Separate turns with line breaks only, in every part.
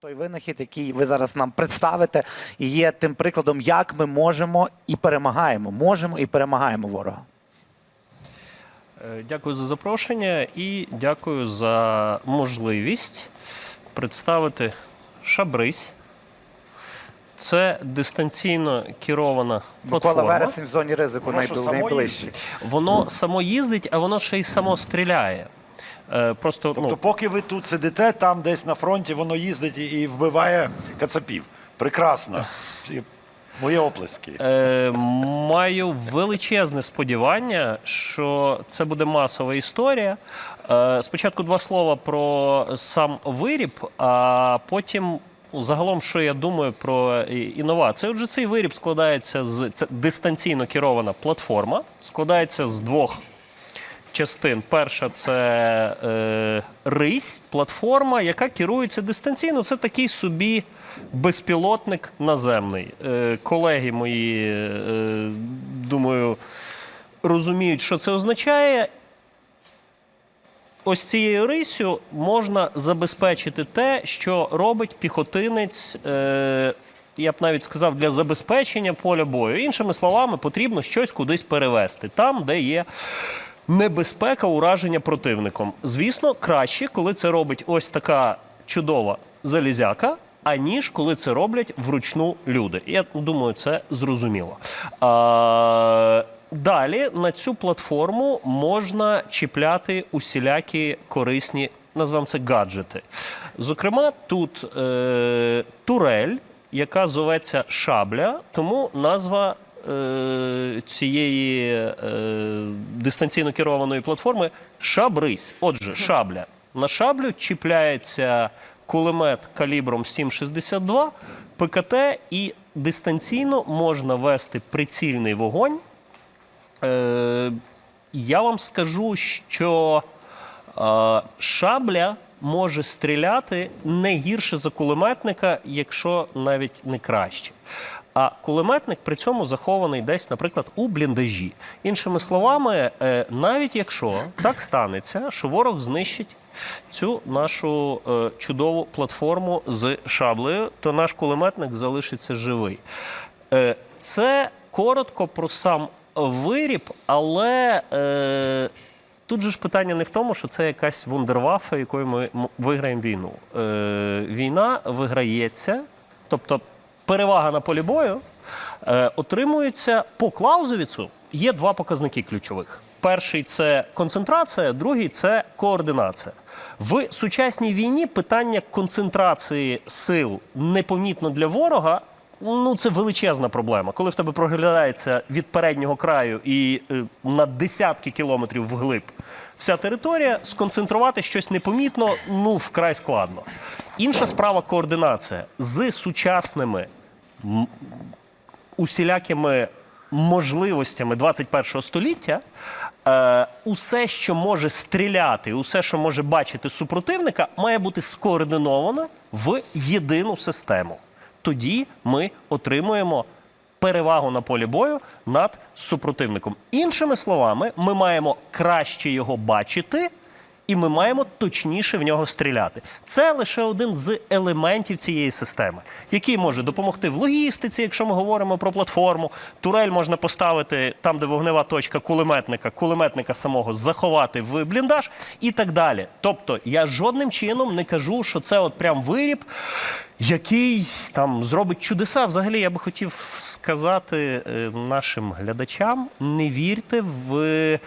Той винахід, який ви зараз нам представите, і є тим прикладом, як ми можемо і перемагаємо. Можемо і перемагаємо ворога.
Е, Дякую за запрошення і дякую за можливість представити Шабрись. Це дистанційно керована
Микола вересень в зоні ризику найближче.
Воно само їздить, а воно ще й само стріляє. Е, Просто
Тобто,
ну,
поки ви тут сидите, там десь на фронті воно їздить і- вбиває кацапів. Прекрасно. І Мої оплески.
Е, маю величезне сподівання, що це буде масова історія. Е, спочатку два слова про сам виріб, а потім. Загалом, що я думаю про інновації. Отже, цей виріб складається з це дистанційно керована платформа, складається з двох частин. Перша це е, рись, платформа, яка керується дистанційно. Це такий собі безпілотник наземний. Е, колеги мої, е, думаю, розуміють, що це означає. Ось цією рисю можна забезпечити те, що робить піхотинець. Е, я б навіть сказав, для забезпечення поля бою. Іншими словами, потрібно щось кудись перевести, там, де є небезпека ураження противником. Звісно, краще, коли це робить ось така чудова залізяка, аніж коли це роблять вручну люди. Я думаю, це зрозуміло. А, далі на цю платформу можна чіпляти усілякі корисні, назвемо це гаджети. Зокрема, тут е, турель, яка зоветься шабля, тому назва цієї е, дистанційно керованої платформи шабрись. Отже, шабля. На шаблю чіпляється кулемет калібром 7,62, ПКТ, і дистанційно можна вести прицільний вогонь. Е, я вам скажу, що е, шабля може стріляти не гірше за кулеметника, якщо навіть не краще. А кулеметник при цьому захований десь, наприклад, у бліндажі. Іншими словами, е, навіть якщо так станеться, що ворог знищить цю нашу е, чудову платформу з шаблею, то наш кулеметник залишиться живий. Е, Це коротко про сам виріб, але е, тут же ж питання не в тому, що це якась вундервафа, якою ми виграємо війну. Е, війна виграється, тобто перевага на полі бою е, отримується по Клаузовіцу. Є два показники ключових. Перший це концентрація, другий це координація. В сучасній війні питання концентрації сил непомітно для ворога. Ну, це величезна проблема. Коли в тебе проглядається від переднього краю і е, на десятки кілометрів вглиб вся територія, сконцентрувати щось непомітно ну вкрай складно. Інша справа координація з сучасними усілякими можливостями 21 століття, е, усе, що може стріляти, усе, що може бачити супротивника, має бути скоординовано в єдину систему. Тоді ми отримуємо перевагу на полі бою над супротивником. Іншими словами, ми маємо краще його бачити. І ми маємо точніше в нього стріляти. Це лише один з елементів цієї системи, який може допомогти в логістиці, якщо ми говоримо про платформу. Турель можна поставити там, де вогнева точка кулеметника, кулеметника самого заховати в бліндаж і так далі. Тобто я жодним чином не кажу, що це от прям виріб, який там зробить чудеса. Взагалі, я би хотів сказати е, нашим глядачам: не вірте в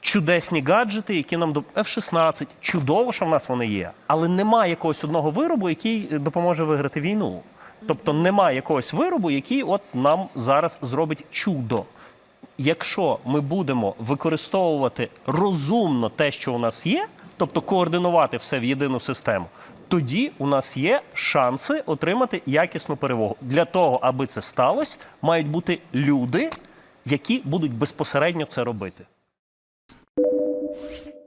чудесні гаджети, які нам до F-16. Чудово, що в нас вони є, але немає якогось одного виробу, який допоможе виграти війну. Тобто немає якогось виробу, який от нам зараз зробить чудо. Якщо ми будемо використовувати розумно те, що у нас є, тобто координувати все в єдину систему, тоді у нас є шанси отримати якісну перемогу. Для того, аби це сталося, мають бути люди, які будуть безпосередньо це робити. Thank you.